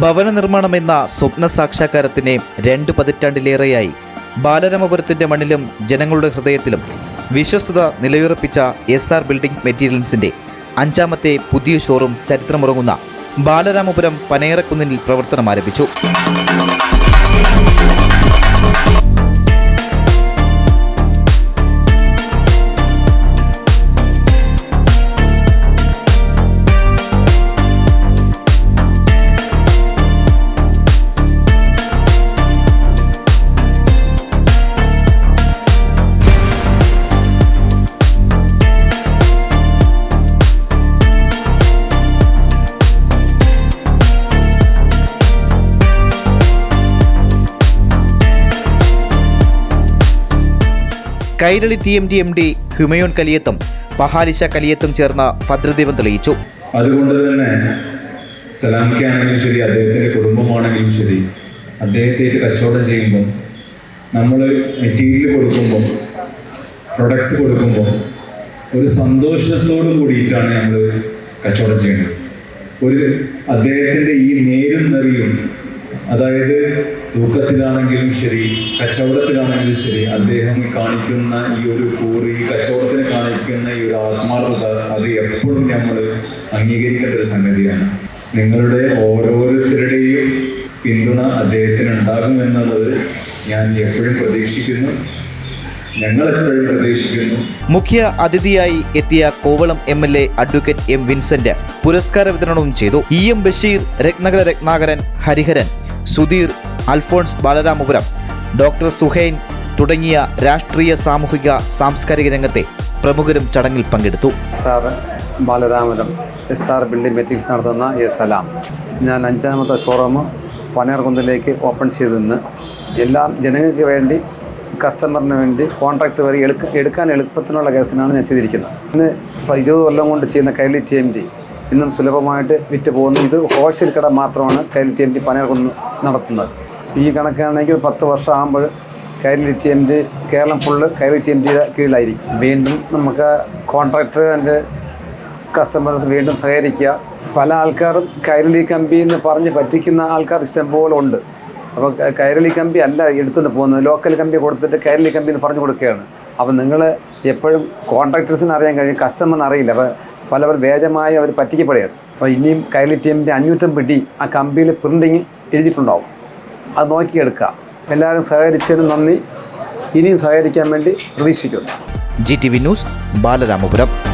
ഭവന നിർമ്മാണമെന്ന സ്വപ്ന സാക്ഷാത്കാരത്തിന് രണ്ട് പതിറ്റാണ്ടിലേറെയായി. ബാലരാമപുരത്തിന്റെ മണ്ണിലും ജനങ്ങളുടെ ഹൃദയത്തിലും വിശ്വസ്തത നിലയുറപ്പിച്ച എസ് ആർ ബിൽഡിംഗ് മെറ്റീരിയൽസിന്റെ അഞ്ചാമത്തെ പുതിയ ഷോറൂം ചരിത്രമുറങ്ങുന്ന ബാലരാമപുരം പനയറക്കുന്നിൽ പ്രവർത്തനം ആരംഭിച്ചു Kairali T M D M D Humayun കലിയത്തും പഹാലിഷ കലിയത്തും ചേർന്ന ഭദ്രദീപം തെളിയിച്ചു. അതുകൊണ്ട് തന്നെ സലാമിക്കാണെങ്കിലും ശരി അദ്ദേഹത്തിന്റെ കുടുംബമാണെങ്കിലും ശരി അദ്ദേഹത്തേക്ക് കച്ചവടം ചെയ്യുമ്പോൾ നമ്മൾ മെറ്റീരിയൽ കൊടുക്കുമ്പോൾ പ്രൊഡക്ട്സ് കൊടുക്കുമ്പോൾ ഒരു സന്തോഷത്തോട് കൂടിയിട്ടാണ് നമ്മൾ കച്ചവടം ചെയ്യുന്നത്. ഒരു അദ്ദേഹത്തിന്റെ ഈ നേരും നിറയും അതായത് തൂക്കത്തിലാണെങ്കിലും ശരി കച്ചവടത്തിലാണെങ്കിലും ശരി അദ്ദേഹം കാണിക്കുന്ന ഈ ഒരു കൂറി കച്ചവടത്തിന് കാണിക്കുന്ന ഈ ഒരു ആത്മാർത്ഥത അത് എപ്പോഴും നമ്മൾ അംഗീകരിക്കേണ്ട ഒരു സംഗതിയാണ്. നിങ്ങളുടെ ഓരോരുത്തരുടെയും പിന്തുണ അദ്ദേഹത്തിന് ഉണ്ടാകും ഉണ്ടാകുമെന്നുള്ളത് ഞാൻ എപ്പോഴും പ്രതീക്ഷിക്കുന്നു. മുഖ്യ അതിഥിയായി എത്തിയ Kovalam M L A advocate M Vincent പുരസ്കാര വിതരണവും ചെയ്തു. E M Basheer രത്നകര Ratnakaran Hariharan Sudheer Alphons Balaramapuram doctor Suhain തുടങ്ങിയ രാഷ്ട്രീയ സാമൂഹിക സാംസ്കാരിക രംഗത്തെ പ്രമുഖരും ചടങ്ങിൽ പങ്കെടുത്തു. Sir Balaramapuram S R building materials നടത്തുന്ന എ സലാം. ഞാൻ അഞ്ചാമത്തെ ഷോറൂം പനയർകുന്നിലേക്ക് ഓപ്പൺ ചെയ്തെന്ന് എല്ലാ ജനങ്ങൾക്ക് വേണ്ടി കസ്റ്റമറിന് വേണ്ടി കോൺട്രാക്ട് വരെ എടുക്ക എടുക്കാൻ എളുപ്പത്തിനുള്ള കേസിനാണ് ഞാൻ ചെയ്തിരിക്കുന്നത്. ഇന്ന് ഇരുപത് കൊല്ലം കൊണ്ട് ചെയ്യുന്ന കൈലി ടി എം ഡി ഇന്നും സുലഭമായിട്ട് വിറ്റ് പോകുന്നു. ഇത് ഹോൾസെയിൽ കട മാത്രമാണ് കൈലി ടി എം ഡി പനയർകുന്ന് നടത്തുന്നത്. ഈ കണക്കാണെങ്കിൽ പത്ത് വർഷം ആകുമ്പോൾ Kairali T M Keralam full Kairali T കീഴിലായിരിക്കും. വീണ്ടും നമുക്ക് കോൺട്രാക്ടർ എന്റെ കസ്റ്റമേഴ്സ് വീണ്ടും സഹകരിക്കുക. പല ആൾക്കാരും കൈരളി കമ്പി എന്ന് പറഞ്ഞ് പറ്റിക്കുന്ന ആൾക്കാർ ഇഷ്ടം പോലെ ഉണ്ട്. അപ്പോൾ കൈരളി കമ്പി അല്ല എടുത്തുകൊണ്ട് പോകുന്നത്. ലോക്കൽ കമ്പി കൊടുത്തിട്ട് കൈരളി കമ്പി എന്ന് പറഞ്ഞു കൊടുക്കുകയാണ്. അപ്പോൾ നിങ്ങൾ എപ്പോഴും കോൺട്രാക്ടേഴ്സിന് അറിയാൻ കഴിയും. കസ്റ്റമറിന് അറിയില്ല. അപ്പോൾ പല പല വേജമായി അവർ പറ്റിക്കപ്പെടുകയാണ്. അപ്പോൾ ഇനിയും കൈരളി ടീമിന്റെ അഞ്ഞൂറ്റമ്പത് ഡി ആ കമ്പിയിൽ പ്രിന്റിങ് എഴുതിയിട്ടുണ്ടാവും. അത് നോക്കിയെടുക്കാം. എല്ലാവരും സഹകരിച്ചതിന് നന്ദി. ഇനിയും സഹകരിക്കാൻ വേണ്ടി പ്രതീക്ഷിക്കുന്നു. G T V news Balaramapuram.